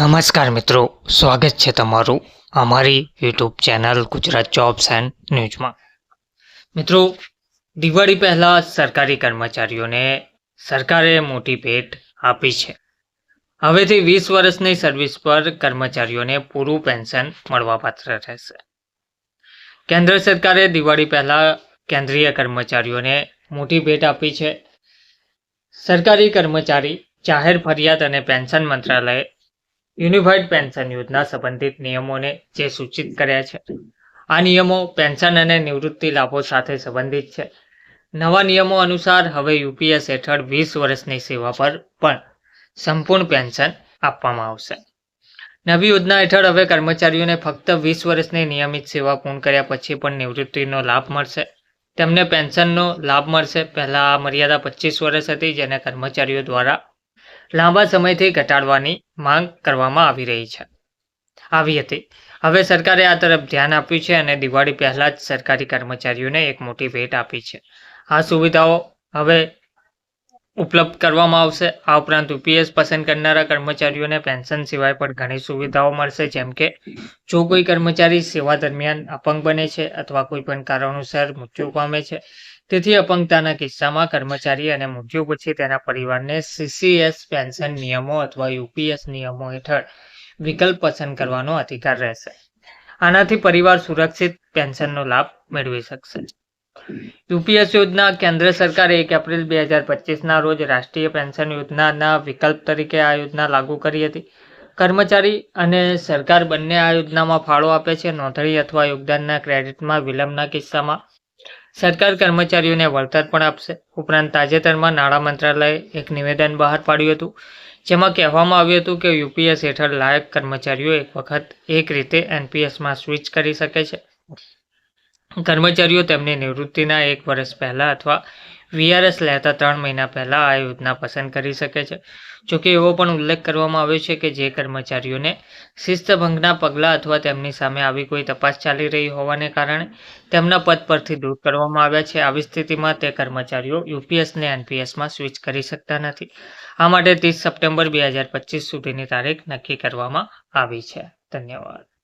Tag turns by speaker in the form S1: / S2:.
S1: નમસ્કાર મિત્રો, સ્વાગત છે તમારું અમારી YouTube channel Gujarat jobs and ન્યૂઝમાં મિત્રો, દિવાળી પહેલાં સરકારી કર્મચારીઓને સરકારે મોટી ભેટ આપી છે. હવેથી વીસ વર્ષની સર્વિસ પર કર્મચારીઓને પૂરું પેન્શન મળવાપાત્ર રહેશે. કેન્દ્ર સરકારે દિવાળી પહેલાં કેન્દ્રીય કર્મચારીઓને મોટી ભેટ આપી છે. સરકારી કર્મચારી જાહેર ફરિયાદ અને પેન્શન મંત્રાલયે યુનિફાઈડ પેન્શન યોજના સંબંધિત નિયમોને જે સૂચિત કર્યા છે. આ નિયમો પેન્શન અને નિવૃત્તિ લાભો સાથે સંબંધિત છે. નવા નિયમો અનુસાર હવે યુપીએસ હેઠળ વીસ વર્ષની સેવા પર પણ સંપૂર્ણ પેન્શન આપવામાં આવશે. નવી યોજના હેઠળ હવે કર્મચારીઓને ફક્ત વીસ વર્ષની નિયમિત સેવા પૂર્ણ કર્યા પછી પણ નિવૃત્તિનો લાભ મળશે. તેમને પેન્શનનો લાભ મળશે. પહેલાં આ મર્યાદા પચીસ વર્ષ હતી, જેને કર્મચારીઓ દ્વારા લાંબા સમયથી ઘટાડવાની માંગ કરવામાં આવી રહી છે. આવી હતી. હવે સરકારે આ તરફ ધ્યાન આપ્યું છે અને દિવાળી પહેલાં જ સરકારી કર્મચારીઓને એક મોટી ભેટ આપી છે. આ સુવિધાઓ હવે ઉપલબ્ધ કરવામાં આવશે. આ ઉપરાંત યુપીએસ પસંદ કરનારા કર્મચારીઓને પેન્શન સિવાય પણ ઘણી સુવિધાઓ મળશે, જેમ કે જો કોઈ કર્મચારી સેવા દરમિયાન અપંગ બને છે અથવા કોઈ પણ કારણોસર મૃત્યુ પામે છે, તેથી અપંગતાના કિસ્સામાં કર્મચારી અને મૃત્યુ પછી તેના પરિવારને સીસીએસ પેન્શન નિયમો અથવા યુપીએસ નિયમો હેઠળ વિકલ્પ પસંદ કરવાનો અધિકાર રહેશે. આનાથી પરિવાર સુરક્ષિત પેન્શનનો લાભ મેળવી શકશે. યુપીએસ યોજના કેન્દ્ર સરકારે એક એપ્રિલ બે હજાર પચીસના રોજ રાષ્ટ્રીય પેન્શન યોજનાના વિકલ્પ તરીકે આ યોજના લાગુ કરી હતી. કર્મચારી અને સરકાર બંને આ યોજનામાં ફાળો આપે છે. નોંધણી અથવા યોગદાનના ક્રેડિટમાં વિલંબના કિસ્સામાં સરકાર કર્મચારીઓને વળતર પણ આપશે. ઉપરાંત તાજેતરમાં નાણાં મંત્રાલયે એક નિવેદન બહાર પાડ્યું હતું, જેમાં કહેવામાં આવ્યું હતું કે યુપીએસ હેઠળ લાયક કર્મચારીઓ એક વખત એક રીતે એનપીએસમાં સ્વિચ કરી શકે છે. કર્મચારીઓ તેમની નિવૃત્તિના એક વર્ષ પહેલાં અથવા વીઆરએસ લેતા ત્રણ મહિના પહેલાં આ યોજના પસંદ કરી શકે છે. જોકે એવો પણ ઉલ્લેખ કરવામાં આવ્યો છે કે જે કર્મચારીઓને શિસ્તભંગના પગલાં અથવા તેમની સામે આવી કોઈ તપાસ ચાલી રહી હોવાને કારણે તેમના પદ પરથી દૂર કરવામાં આવ્યા છે. આવી સ્થિતિમાં તે કર્મચારીઓ યુપીએસને એનપીએસમાં સ્વિચ કરી શકતા નથી. આ માટે ત્રીસ સપ્ટેમ્બર બે હજાર પચીસ સુધીની તારીખ નક્કી કરવામાં આવી છે. ધન્યવાદ.